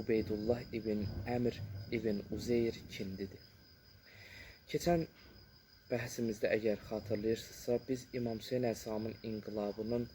Ubeydullah ibn Əmr ibn Uzeyr kindidir. Keçən bəhsimizdə əgər xatırlayırsınızsa, biz İmam Hüseyn Əleyhisselamın inqilabının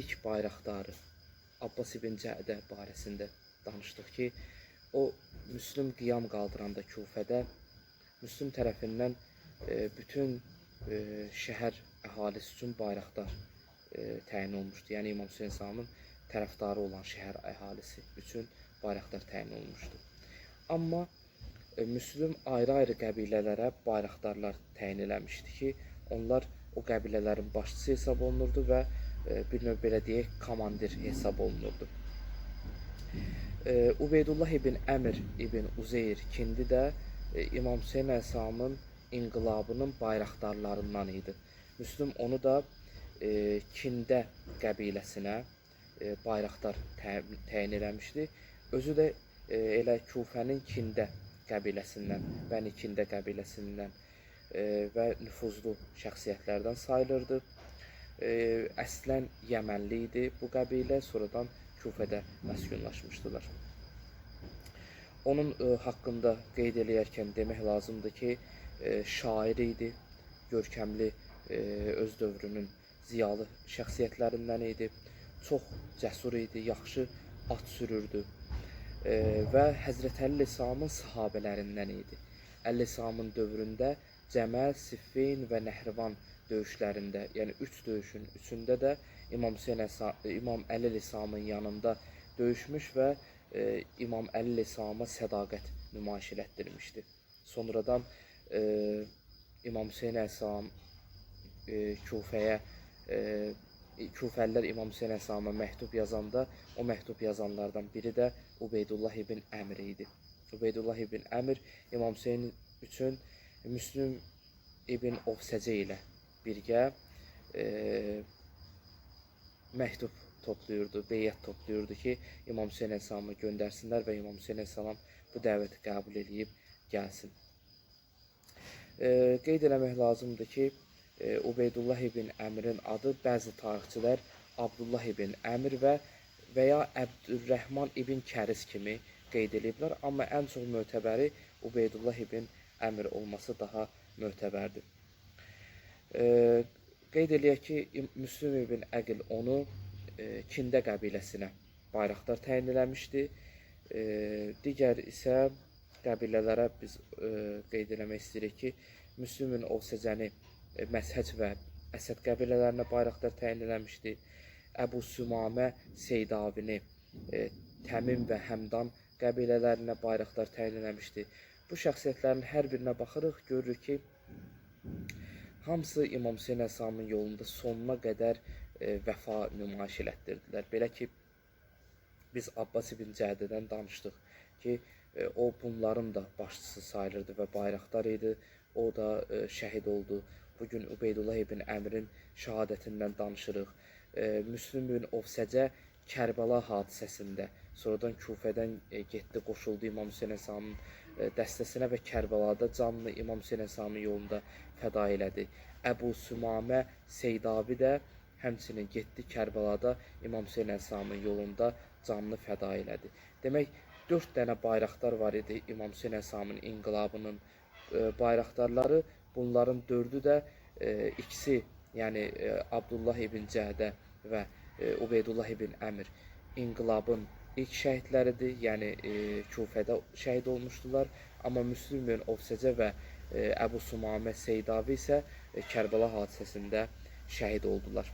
ilk bayraqdarı Abbas ibn Cədə barəsində danışdıq ki, o Müslüm qiyam qaldıranda Kufədə Müslüm tərəfindən e, bütün e, şəhər əhalisi üçün bayraqdar e, təyin olmuşdu. Yəni İmam Hüseyn Sağın tərəfdarı olan şəhər əhalisi üçün bayraqdar təyin olmuşdu. Amma e, Müslüm ayrı-ayrı qəbilələrə bayraqdarlar təyin eləmişdi ki, onlar o qəbilələrin başçısı hesab olunurdu və e, bir növ belə deyək, komandir hesab olunurdu. E, Ubeydullah ibn Əmr ibn Uzeyr kindi də İmam Hüseyn Əleyhisselamın inqilabının bayraqdarlarından idi. Müslüm onu da Kində qəbiləsinə bayraqdar tə- təyin eləmişdi. Özü də e, elə Kufənin Kində qəbiləsindən, Bəni Kində qəbiləsindən e, və nüfuzlu şəxsiyyətlərdən sayılırdı. E, əslən Yəmənli idi bu qəbilə, sonradan Kufədə məskunlaşmışdılar. Onun e, haqqında qeyd eləyərkən demək lazımdır ki, e, şair idi, görkəmli e, öz dövrünün ziyalı şəxsiyyətlərindən idi. Çox cəsur idi, yaxşı at sürürdü e, və Həzrət Əli Samın sahabələrindən idi. Əli Samın dövründə Cəməl, Siffin və Nəhrivan döyüşlərində, yəni üç döyüşün üçündə də İmam Hüseyn Əsa- İmam Əli Lisamın yanında döyüşmüş və e, İmam Əli Lisama sədaqət nümayiş elətdirmişdi. Sonradan e, İmam Hüseyn Əleyhissalam e, Kufəyə e, Kufəlilər İmam Hüseyn Əleyhissalama məktub yazanda o məktub yazanlardan biri də Ubeydullah ibn Əmr idi. Ubeydullah ibn Əmr İmam Hüseyn üçün Müslüm ibn Ovsəcə ilə birgə e, məktub toplayırdı, beyyət toplayırdı ki, İmam Hüseyn Əleyhissalamı göndərsinlər və İmam Hüseyn Əleyhissalam bu dəvəti qəbul edib gəlsin. E, qeyd eləmək lazımdır ki, e, Ubeydullah ibn Əmrin adı bəzi tarixçilər Abdullah ibn Əmr və və ya ibn Kəriz kimi qeyd ediblər, amma ən çox mötəbəri Ubeydullah ibn Əmr olması daha mötəbərdir. E, qeyd eləyək ki, Müslüm ibn Əqil onu e, Kində qəbiləsinə bayraqdar təyin eləmişdi. E, digər isə qəbilələrə biz e, qeyd eləmək istəyirik ki, Müslümin Ovsəcəni e, Məshəc və Əsəd qəbilələrinə bayraqdar təyin eləmişdi. Əbu Sümamə Seydavini e, Təmim və Həmdan qəbilələrinə bayraqdar təyin eləmişdi. Bu şəxsiyyətlərin hər birinə baxırıq, görürük ki, hamısı İmam Hüseyn Əleyhisselamın yolunda sonuna qədər e, vəfa nümayiş elətdirdilər. Belə ki, biz Abbas ibn Cədədən danışdıq ki, e, o bunların da başçısı sayılırdı və bayraqdar idi. O da e, şəhid oldu. Bu gün Ubeydullah ibn Əmrin şahadətindən danışırıq. E, Müslüm ibn Ovsəcə Kərbəla hadisəsində sonradan Kufədən e, getdi, qoşuldu İmam Hüseyn Əleyhisselamın e, dəstəsinə və Kərbəlada canlı İmam Hüseyn Əleyhisselamın yolunda fəda elədi. Əbu Sümamə Seydavi də həmçinin getdi Kərbəlada İmam Hüseyn Əleyhisselamın yolunda canlı fəda elədi. Demək, 4 dənə bayraqdar var idi İmam Hüseyn Əleyhisselamın inqilabının e, bayraqdarları. Bunların dördü də e, ikisi, yəni e, Abdullah ibn Cəhdə və e, Ubeydullah ibn Əmr inqilabın ilk şəhidləridir. Yəni e, Kufədə şəhid olmuşdular. Amma Müslüm ibn Ovsəcə və e, Əbu Sumamə Seydavi isə e, Kərbəla hadisəsində şəhid oldular.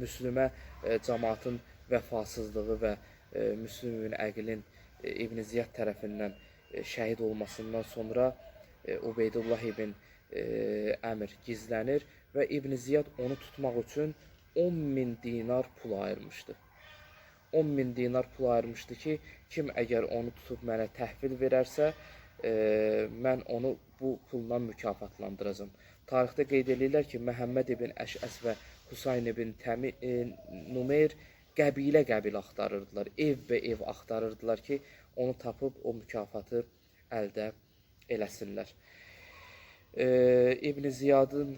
Müslümə e, cəmaatın vəfasızlığı və e, Müslüm ibn Əqilin e, İbn Ziyad tərəfindən e, şəhid olmasından sonra e, Ubeydullah ibn e, Əmr gizlənir və İbn Ziyad onu tutmaq üçün 10 min dinar pul ayırmışdı. 10 min dinar pul ayırmışdı ki, kim əgər onu tutub mənə təhvil verərsə, e, mən onu bu pulla mükafatlandıracağam. Tarixdə qeyd edirlər ki, Məhəmməd ibn Əşəs və Husayn ibn Təmi e, Numeyr qəbilə-qəbilə axtarırdılar, ev-bə-ev axtarırdılar ki, onu tapıb o mükafatı əldə eləsinlər. E, İbn Ziyadın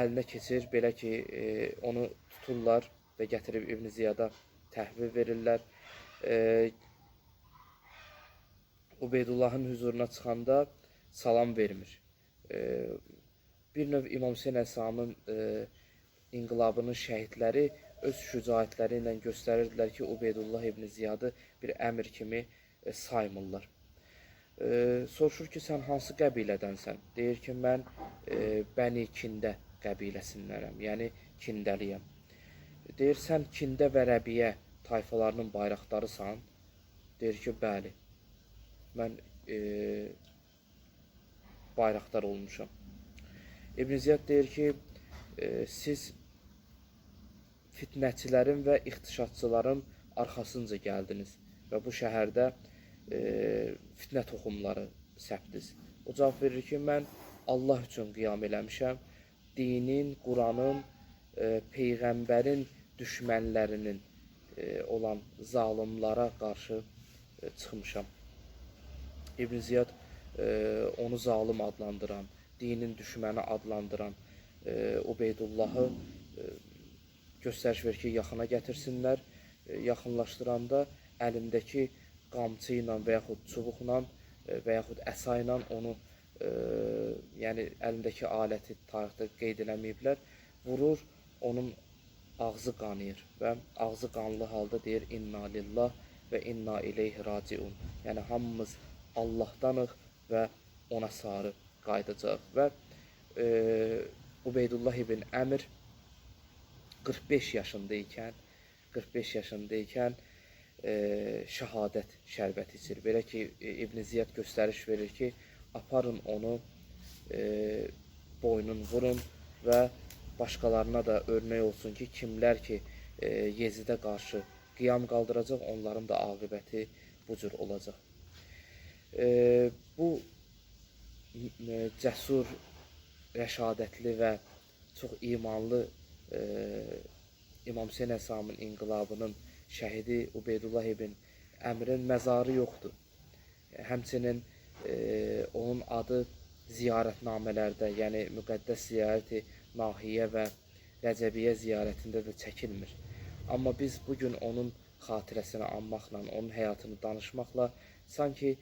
əlinə keçir, belə ki, e, onu tuturlar və gətirib İbn Ziyada təhvil verirlər. E, Ubeydullahın huzuruna çıxanda salam vermir. E, bir növ İmam Hüseyn Əsamın e, inqilabının şəhidləri öz şücaətləri ilə ki, Ubeydullah ibn Ziyadı bir əmir kimi e, saymırlar. E, soruşur ki, sən hansı qəbilədənsən? Deyir ki, mən e, Bəni Kində qəbiləsindənəm, yəni Kindəliyəm. Deyir, sən Kində və Rəbiyə tayfalarının bayraqdarısan? Deyir ki, bəli. Mən e, bayraqdar olmuşam. İbn Ziyad deyir ki, e, siz fitnəçilərin və ixtişatçıların arxasınca gəldiniz və bu şəhərdə e, fitnə toxumları səpdiniz. O cavab verir ki, mən Allah üçün qiyam eləmişəm. Dinin, Quranın, e, peyğəmbərin düşmənlərinin e, olan zalimlara qarşı e, çıxmışam. İbn Ziyad e, onu zalim adlandıran, dinin düşməni adlandıran e, Ubeydullahı e, verir ki, yaxına gətirsinlər. E, yaxınlaşdıranda əlindəki qamçı ilə və yaxud çubuqla e, və yaxud əsa ilə onu e, yəni əlindəki aləti tarixdə qeyd eləməyiblər. Vurur, onun ağzı qanayır və ağzı qanlı halda deyir inna lillah və inna ileyhi raciun. Yəni hamımız Allahdanıq və ona sarı qayıdacaq və e, Ubeydullah ibn Əmir 45 yaşında ikən 45 yaşında ikən şəhadət şərbəti içir. Belə ki, e, İbn Ziyad göstəriş verir ki, aparın onu e, boynun vurun və başqalarına da örnək olsun ki, kimlər ki e, Yezidə qarşı qiyam qaldıracaq, onların da aqibəti bu cür olacaq. E, bu e, cəsur, rəşadətli və çox imanlı e, İmam Hüseyn Əsamın inqilabının şəhidi Ubeydullah ibn Əmrin məzarı yoxdur. Həmçinin e, onun adı ziyarətnamələrdə, yəni müqəddəs ziyarəti Nahiyə və Rəcəbiyyə ziyarətində də çəkilmir. Amma biz bu gün onun xatirəsini anmaqla, onun həyatını danışmaqla sanki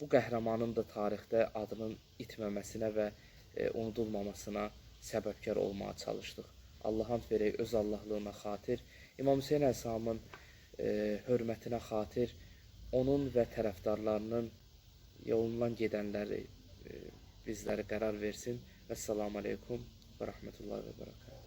bu qəhrəmanın da tarixdə adının itməməsinə və e, unudulmamasına səbəbkar olmağa çalışdıq. Allah and verək öz Allahlığına xatir, İmam Hüseyn Əsamın e, hörmətinə xatir, onun və tərəfdarlarının yolundan gedənləri e, bizlərə qərar versin. Vəssalamu aleykum və rəhmətullahi və bərəkatuhu.